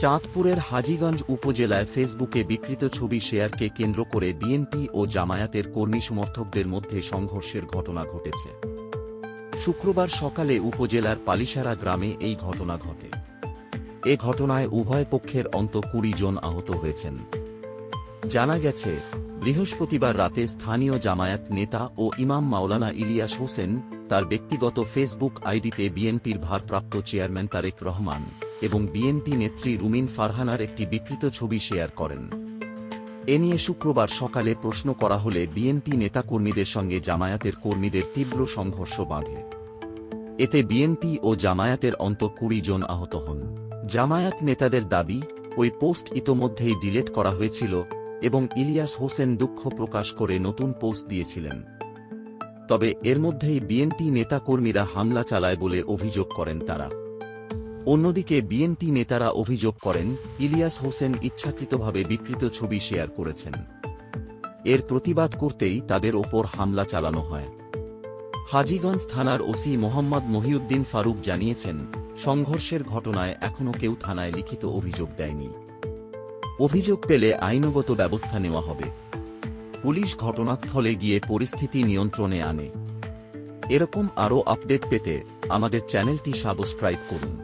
চাঁদপুরের হাজীগঞ্জ উপজেলায় ফেসবুকে বিকৃত ছবি শেয়ারকে কেন্দ্র করে বিএনপি ও জামায়াতের কর্মী সমর্থকদের মধ্যে সংঘর্ষের ঘটনা ঘটেছে। শুক্রবার সকালে উপজেলার পালিসারা গ্রামে এই ঘটনা ঘটে। এ ঘটনায় উভয় পক্ষের অন্ত কুড়ি জন আহত হয়েছেন। জানা গেছে, বৃহস্পতিবার রাতে স্থানীয় জামায়াত নেতা ও ইমাম মাওলানা ইলিয়াস হোসেন, তার ব্যক্তিগত ফেসবুক আইডিতে বিএনপির ভারপ্রাপ্ত চেয়ারম্যান তারেক রহমান এবং বিএনপি নেত্রী রুমিন ফারহানার একটি বিকৃত ছবি শেয়ার করেন। এ নিয়ে শুক্রবার সকালে প্রশ্ন করা হলে বিএনপি নেতাকর্মীদের সঙ্গে জামায়াতের কর্মীদের তীব্র সংঘর্ষ বাঁধে। এতে বিএনপি ও জামায়াতের অন্ত কুড়ি জন আহত হন। জামায়াত নেতাদের দাবি, ওই পোস্ট ইতোমধ্যেই ডিলেট করা হয়েছিল এবং ইলিয়াস হোসেন দুঃখ প্রকাশ করে নতুন পোস্ট দিয়েছিলেন। তবে এর মধ্যেই বিএনপি নেতাকর্মীরা হামলা চালায় বলে অভিযোগ করেন তারা। অন্যদিকে বিএনপি নেতারা অভিযোগ করেন, ইলিয়াস হোসেন ইচ্ছাকৃতভাবে বিকৃত ছবি শেয়ার করেছেন। এর প্রতিবাদ করতেই তাদের ওপর হামলা চালানো হয়। হাজীগঞ্জ থানার ওসি মোহাম্মদ মহিউদ্দিন ফারুক জানিয়েছেন, সংঘর্ষের ঘটনায় এখনও কেউ থানায় লিখিত অভিযোগ দেয়নি। অভিযোগ পেলে আইনগত ব্যবস্থা নেওয়া হবে। পুলিশ ঘটনাস্থলে গিয়ে পরিস্থিতি নিয়ন্ত্রণে আনে। এরকম আরও আপডেট পেতে আমাদের চ্যানেলটি সাবস্ক্রাইব করুন।